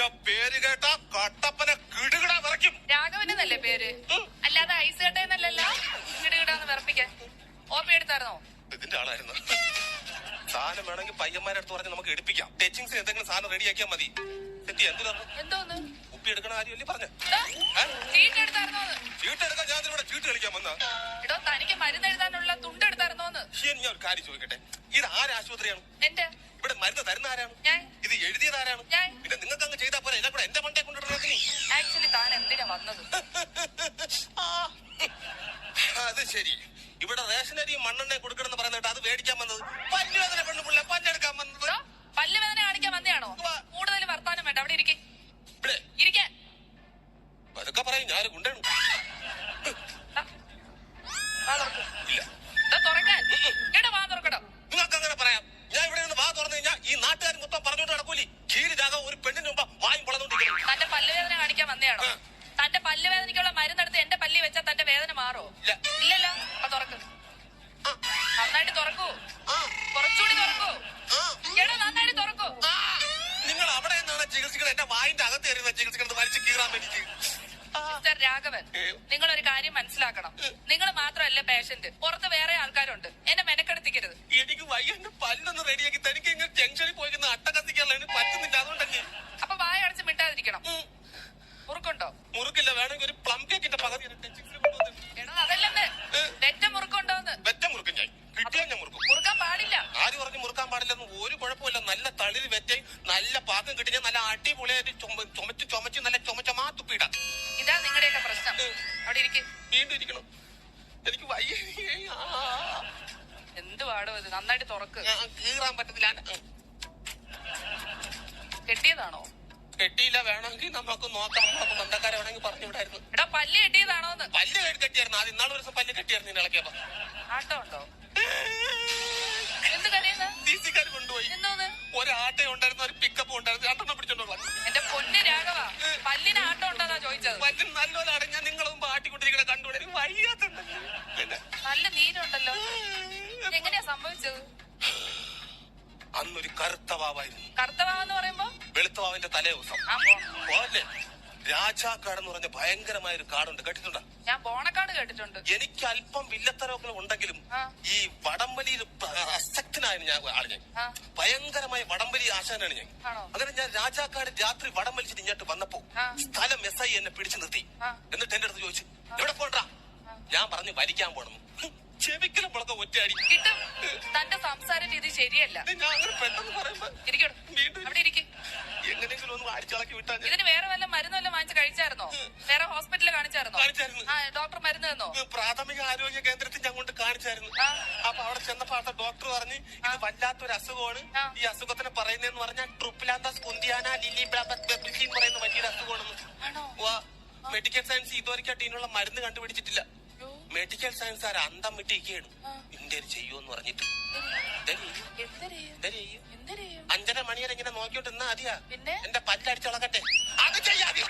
എന്റെ പേര് കേട്ട കട്ടപ്പന കിടുകിട വിറയ്ക്കും. രാഘവനെന്നല്ലേ പേര്? അല്ലാതെ ഐസ് കട്ടയെന്നല്ലല്ലോ കിടുകിടാന്ന് വിറപ്പിക്കാൻ. ഓപ്പി എടുത്തായിരുന്നോ? ഇതിന്റെ ആളായിരുന്നു. സാധനം വേണമെങ്കിൽ പയ്യന്മാരെ അടുത്ത് പറഞ്ഞ് നമുക്ക് എടുപ്പിക്കാം. ടച്ചിങ്സ് എന്തെങ്കിലും സാധനം റെഡിയാക്കിയാൽ മതി. സെറ്റി എന്തിനാ എന്തോന്ന്? കുപ്പി എടുക്കണ കാര്യമല്ലേ പറഞ്ഞ? ചീട്ട് എടുത്തായിരുന്നോന്ന് ചീട്ട് എടുക്കാൻ ഞാൻ ഇവിടെ ചീട്ട് കളിക്കാൻ വന്ന? എടോ തനിക്ക് മരുന്ന് എഴുതാനുള്ള തുണ്ട് എടുത്തായിരുന്നോന്ന് ഞാൻ ഒരു കാര്യം ചോദിക്കട്ടെ? ഇത് ആരാശുപത്രിയാണ്? എന്റെ? ഇവിടെ മരുന്ന് തരുന്ന ആരാണ്? ഇത് എഴുതിയത് ആരാണ്. പിന്നെ കൊടുക്കണം കൊടുക്കണമെന്ന് പറയുന്നത് അത് മേടിക്കാൻ വന്നത്. പല്ലുവേദന പെണ്ണുപിള്ള പല്ലെടുക്കാൻ വന്നത്. പല്ലുവേദന പല്ല് വേദന കാണിക്കാൻ വന്നതാണോ? കൂടുതൽ വർത്താനം വേണ്ട. അവിടെ ഇരിക്കെ. ഇരിക്കാൻ അതൊക്കെ പറയും. ഞാൻ കൊണ്ടു നിങ്ങൾക്ക് അങ്ങനെ പറയാം. ഞാൻ ഇവിടെ നിന്ന് വാ തുറന്നു കഴിഞ്ഞാൽ ഈ നാട്ടുകാർ മൊത്തം പറഞ്ഞോണ്ട് നടക്കൂലി. ഒരു പെണ്ണിന് മുമ്പ് വായും പൊളന്നുകൊണ്ടിരിക്കണം തന്റെ പല്ലുവേദന കാണിക്കാൻ വന്നയാണോ തന്റെ പല്ലുവേദനയ്ക്കുള്ള മരുന്നെടുത്ത് എന്റെ പല്ലി വെച്ചാൽ തന്റെ വേദന മാറോ? ഇല്ല. ഇല്ലല്ലോ. നന്നായിട്ട് തുറക്കൂ. കുറച്ചുകൂടി തുറക്കൂ. എടോ നന്നായിട്ട് തുറക്കൂ. നിങ്ങൾ അവിടെ നിന്നാണ് ചികിത്സിക്കുന്നത് എന്റെ വായിന്റെ അകത്ത് കയറുന്ന ചികിത്സിക്കുന്നത് വലിച്ചു കീറാൻ വേണ്ടിട്ട് മിസ്റ്റർ രാഘവൻ നിങ്ങൾ ഒരു കാര്യം മനസ്സിലാക്കണം. നിങ്ങൾ മാത്രമല്ല പേഷ്യന്റ് പുറത്ത് വേറെ ആൾക്കാരുണ്ട്. എന്നെ മെനക്കെടുത്തിക്കരുത്. എനിക്ക് വയ്യ പല്ലൊന്ന് റെഡിയാക്കി തനിക്ക് ഇങ്ങനെ ജംഗ്ഷനിൽ പോയി അട്ട കത്തിക്കാനുള്ള പറ്റുന്നില്ല. അതുകൊണ്ടല്ലേ. നല്ല തളിര് വെച്ച് നല്ല പാകം കിട്ടിയ നല്ല അടിപൊളിയായിട്ട് ചുമ- ചുമച്ച് ചുമച്ച് നല്ല ചുമച്ചമാ തുപ്പിയിടാം. ഇതാ നിങ്ങളുടെയൊക്കെ പ്രശ്നം. അവിടെ ഇരിക്കും. വീണ്ടും ഇരിക്കണം. എനിക്ക് വയ്യ. എന്ത് പാടും ഇത്? നന്നായിട്ട് തുറക്ക്. കീറാൻ പറ്റത്തില്ല. കെട്ടിയതാണോ? കെട്ടിയില്ല. വേണമെങ്കിൽ നമുക്ക് നോക്കാം. നമുക്ക് ബന്ധക്കാരെ വേണമെങ്കിൽ പറഞ്ഞു വിടായിരുന്നു എടാ പല്ല് കെട്ടിയതാണോ പല്ല് കെട്ടി കെട്ടിയായിരുന്നു. ആദ്യം ഇന്നാളൊരു ദിവസം പല്ല് കെട്ടിയായിരുന്നു ഇളക്കിയപ്പോ ആട്ടോ ഉണ്ടോ? എന്ത് കരയുന്ന? ഡിസിക്കാർ കൊണ്ടുപോയി. ഒരു ഒരാട്ട ഉണ്ടായിരുന്നു ഒരു പിക്കപ്പ് ഉണ്ടായിരുന്നു. രണ്ടെണ്ണം പിടിച്ചോണ്ടോ എന്റെ പൊന്ന് രാഘവ പല്ലിന് ആട്ടോ ഉണ്ടെന്നാ ചോദിച്ചത്. പല്ല് നല്ലോലാണ്. ഞാൻ നിങ്ങളും പാട്ടിക്കൊണ്ടിരിക്കണ കണ്ടുപിടി വയ്യാത്തുണ്ടല്ലോ നല്ല നീരുണ്ടല്ലോ. എങ്ങനെയാ സംഭവിച്ചത്? അന്നൊരു കറുത്ത വാവായിരുന്നു. കറുത്തവാന്ന് പറയുമ്പോ? വെളുത്ത വാവിന്റെ തലേ ദിവസം. രാജാക്കാട് എന്ന് പറഞ്ഞ ഭയങ്കരമായ ഒരു കാടുണ്ട്. കേട്ടിട്ടുണ്ടോ? ഞാൻ ബോണക്കാട് കേട്ടിട്ടുണ്ട്. എനിക്ക് അല്പം വില്ലത്തരമൊക്കെ ഉണ്ടെങ്കിലും ഈ വടംവലിയിൽ അസക്തനായിരുന്നു ഞാൻ ആൾ ഞാൻ. ഭയങ്കരമായ വടംവലി ആശാനാണ് ഞാൻ? അങ്ങനെ ഞാൻ രാജാക്കാട് രാത്രി വടം വലിച്ചിട്ട് ഇങ്ങോട്ട് വന്നപ്പോ സ്ഥലം എസ് ഐ എന്നെ പിടിച്ചു നിർത്തി. എന്നിട്ട് എന്റെ അടുത്ത് ചോദിച്ചു എവിടെ പോണ്ടാ? ഞാൻ പറഞ്ഞു വലിക്കാൻ പോണം. ചെവിക്കലും മുളക ഒറ്റ അടി തന്റെ സംസാര രീതി ശരിയല്ല. ഞാൻ അങ്ങനെ പെട്ടെന്ന് പറയുമ്പോ വീണ്ടും എങ്ങനെയെങ്കിലും ഒന്ന് അടിച്ചിളക്കി വിട്ടാ ഞാൻ ഇതിന് വേറെ വല്ല മരുന്ന് വല്ലതും വാങ്ങിച്ച് കഴിച്ചായിരുന്നോ? വേറെ ഹോസ്പിറ്റലിൽ കാണിച്ചായിരുന്നോ? കാണിച്ചായിരുന്നു. ആ ഡോക്ടർ മരുന്ന് തന്നോ? പ്രാഥമിക ആരോഗ്യ കേന്ദ്രത്തിൽ ഞാൻ കൊണ്ട് കാണിച്ചായിരുന്നു. ആ. അപ്പൊ അവിടെ ചെന്നപ്പോ അവിടുത്തെ ഡോക്ടർ പറഞ്ഞ് ഇത് വല്ലാത്തൊരു അസുഖമാണ് ആ. ഈ അസുഖത്തിന് പറയുന്നതെന്ന് പറഞ്ഞാൽ ട്രിപ്പിലാന്തസ് കുന്തിയാന ലില്ലി ബ്ലാബിസി എന്ന് പറയുന്ന വലിയൊരു അസുഖമാണെന്ന്. ആണോ? വാ മെഡിക്കൽ സയൻസ് ഇതുവരെക്കാട്ട് ഇതിനുള്ള മരുന്ന് കണ്ടുപിടിച്ചിട്ടില്ല. മെഡിക്കൽ സയൻസ് ആര്? അന്തം വിട്ടിരിക്കുകയാണ്. ഇന്ത്യയിൽ ചെയ്യൂന്ന് പറഞ്ഞിട്ട്? അഞ്ചര മണിവരെ ഇങ്ങനെ നോക്കിയോട്ട് മതിയാ. പിന്നെ? എന്റെ പല്ലടിച്ചളക്കട്ടെ അത് ചെയ്യാതെ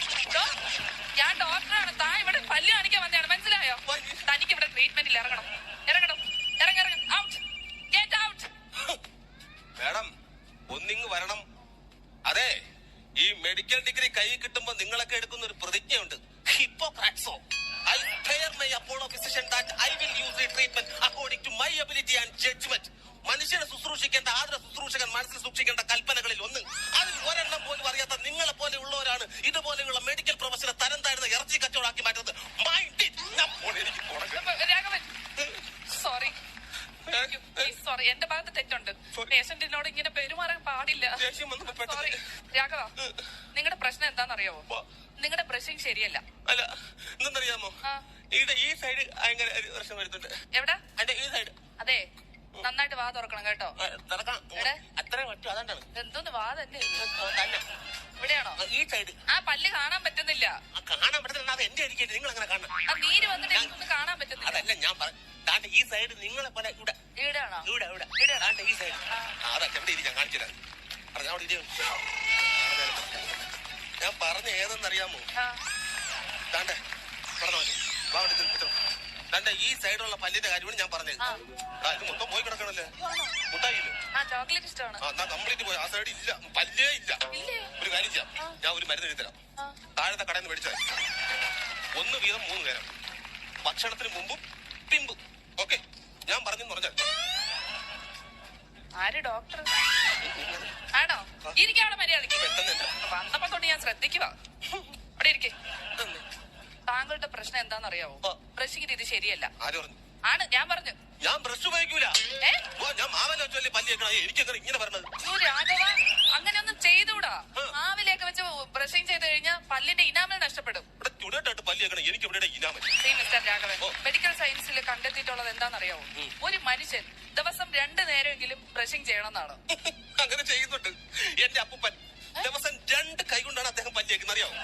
ഞാൻ ഡോക്ടറാണ്. താ ഇവിടെ പല്ല് കാണിക്കാൻ വന്നതാണ്. മനസ്സിലായോ? തനിക്ക് ഇവിടെ ട്രീറ്റ്മെന്റിൽ ഇറങ്ങണം. ഇറങ്ങണം. ഇറങ്ങ ഇറങ്ങ. ഔട്ട് ഗെറ്റ് ഔട്ട് മേഡം ഒന്നിങ് വരണം. അതെ ഈ മെഡിക്കൽ ഡിഗ്രി കൈ കിട്ടുമ്പോ നിങ്ങളൊക്കെ എടുക്കുന്ന ഒരു പ്രതിജ്ഞയുണ്ട് ഹിപ്പോക്രാറ്റ്സോ my Apollo physician that I will use the treatment according to my judgment. മനുഷ്യനെ ശുശ്രൂഷിക്കേണ്ട ആദര ശുശ്രൂഷകൻ മനസ്സിൽ സൂക്ഷിക്കേണ്ട കൽപ്പനകളിൽ ഒന്ന്. അതിൽ ഒരെണ്ണം പോലും അറിയാത്ത നിങ്ങളെ പോലെ ഉള്ളവരാണ് ഇതുപോലെയുള്ള മെഡിക്കൽ പ്രൊഫഷനെ തരം താഴ്ന്ന ഇറച്ചി കച്ചവടാക്കി മാറ്റുന്നത്. മൈൻഡ് സോറി സോറി എന്റെ ഭാഗത്ത് തെറ്റുണ്ട്. പേഷ്യന്റിനോട് ഇങ്ങനെ പെരുമാറാൻ പാടില്ല. സോറി രാഘവ നിങ്ങളുടെ പ്രശ്നം എന്താണെന്നറിയാവോ. നിങ്ങളുടെ ബ്രഷിംഗ് ശരിയല്ല. അല്ല എന്തെന്നറിയാമോ ഈ സൈഡ് ഭയങ്കര ഒരു പ്രശ്നം വരുന്നുണ്ട്. എവിടെ? അതിന്റെ ഈ സൈഡ് അതെ. നന്നായിട്ട് വാ തുറക്കണം കേട്ടോ. തുറക്കണം. എവിടെ? അത്രയും പറ്റൂ അതാണ് എന്തോന്ന് വാ തന്നെ. ഇവിടെയാണോ? ഈ സൈഡ് ആ പല്ല് കാണാൻ പറ്റുന്നില്ല. കാണാൻ പറ്റുന്നില്ല അത് എന്റെ അടിക്കരുത് നിങ്ങൾ അങ്ങനെ കാണണം? ആ നീര് വന്നിട്ട് എനിക്കൊന്നും കാണാൻ പറ്റുന്നില്ല അതല്ല ഞാൻ ദാണ്ടെ ഈ സൈഡ് നിങ്ങളെ പോലെ ഇവിടെ. ഇവിടെയാണോ ഇവിടെ ഇവിടെ. ഇവിടെ. ഈ സൈഡ് അതല്ല എവിടെ ഇരി ഞാൻ കാണിച്ചു തരാം പറഞ്ഞ അവിടെ. ഞാൻ പറഞ്ഞ ഏതെന്നറിയാമോ ആ ദാണ്ടെ പറഞ്ഞോ വാ അവിടെ നിൽക്കട്ടോ. ദാ തന്റെ ഈ സൈഡുള്ള പല്ലിന്റെ കാര്യമാണ് ഞാൻ പറഞ്ഞത്. ആ. ഇത് മൊത്തം പോയി കിടക്കണല്ലേ? മുട്ടായില്ലോ ആ ചോക്ലേറ്റ് ഇഷ്ടമാണ്. ആ എന്നാ കംപ്ലീറ്റ് പോയി. ആ സൈഡ് ഇല്ല. പല്ലേ ഇല്ല. ഇല്ലേ? ഒരു കാര്യം ചെയ്യാം. ആ. ഞാൻ ഒരു മരുന്ന് എഴുതി തരാം. ആ. താഴത്തെ കടയിൽ നിന്ന് മേടിച്ചാൽ ഒന്ന് വീതം മൂന്ന് നേരം. ഭക്ഷണത്തിന് മുമ്പും പിമ്പും. ഓക്കെ? ഞാൻ പറഞ്ഞെന്ന് പറഞ്ഞാൽ ആര് ഡോക്ടർ ആണോ? ഇരിക്കവിടെ മര്യാദയ്ക്ക് പെട്ടെന്ന് തന്നെ. വന്നപ്പോ തൊട്ട് ഞാൻ ശ്രദ്ധിക്കുക അവിടെ ഇരിക്കേ. ഇതെന്ത്? താങ്കളുടെ പ്രശ്നം എന്താണെന്നറിയാവോ? അറിയാവോ ബ്രഷിംഗ് രീതി ശരിയല്ല. ആണ് ഞാൻ പറഞ്ഞു. ഞാൻ ബ്രഷ് ഉപയോഗിക്കൂല. ഞാൻ മാവല വെച്ചല്ലേ പല്ലി വെക്കണം എനിക്കെങ്ങനെ ഇങ്ങനെ പറഞ്ഞത്? രാഘവ അങ്ങനെയൊന്നും ചെയ്തൂടാ ആ. മാവിലേക്ക് വെച്ച് ബ്രഷിംഗ് ചെയ്ത് കഴിഞ്ഞാൽ പല്ലിന്റെ ഇനാമൽ നഷ്ടപ്പെടും. ഇവിടെ ചുടട്ടായിട്ട് പല്ലി വെക്കണം എനിക്ക് ഇവിടെ enamel. Shri mister Raghavan medical സയൻസിൽ കണ്ടെത്തിയിട്ടുള്ളത് എന്താണെന്നറിയാവോ. ഒരു മനുഷ്യൻ ദിവസം രണ്ടു നേരമെങ്കിലും ബ്രഷിംഗ് ചെയ്യണമെന്നാണ്. അങ്ങനെ ചെയ്യുന്നുണ്ട്. എന്റെ അപ്പൂപ്പൻ ദിവസം രണ്ട് കൈ കൊണ്ടാണ് അദ്ദേഹം പല്ലി വെക്കുന്നത് അറിയാവോ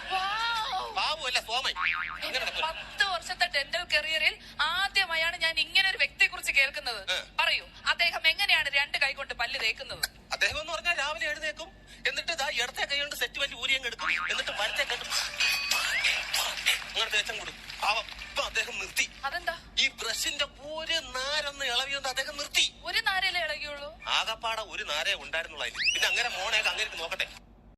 ബാബുവല്ല സോമൻ. അങ്ങനെ എന്റെ പത്ത് വർഷത്തെ ഡെന്റൽ കരിയറിൽ ആദ്യമായാണ് ഞാൻ ഇങ്ങനെ ഒരു വ്യക്തിയെ കുറിച്ച് കേൾക്കുന്നത്. പറയൂ അദ്ദേഹം എങ്ങനെയാണ് രണ്ട് കൈ കൊണ്ട് പല്ല് തേക്കുന്നത്? അദ്ദേഹം എന്ന് പറഞ്ഞാൽ രാവിലെ എഴുന്നേക്കും എന്നിട്ട് ഇതാ ഇടത്തെ കൈ കൊണ്ട് സെറ്റ് വലിയ ഊരിയങ്ങ് എടുക്കും എന്നിട്ട് വലത്തെ കണ്ട് അങ്ങനെ തേച്ചം കൊടുക്കും പാവം ഇപ്പൊ അദ്ദേഹം നിർത്തി. അതെന്താ? ഈ ബ്രഷിന്റെ ഒരു നാരൊന്ന് ഇളവിയൊന്ന് അദ്ദേഹം നിർത്തി. ഒരു നാരല്ലേ ഇളകിയുള്ളൂ? ആകപ്പാടെ ഒരു നാരേ ഉണ്ടായിരുന്നുള്ളൂ അതിൽ പിന്നെ അങ്ങനെ മോണയൊക്കെ അങ്ങനെ നോക്കട്ടെ.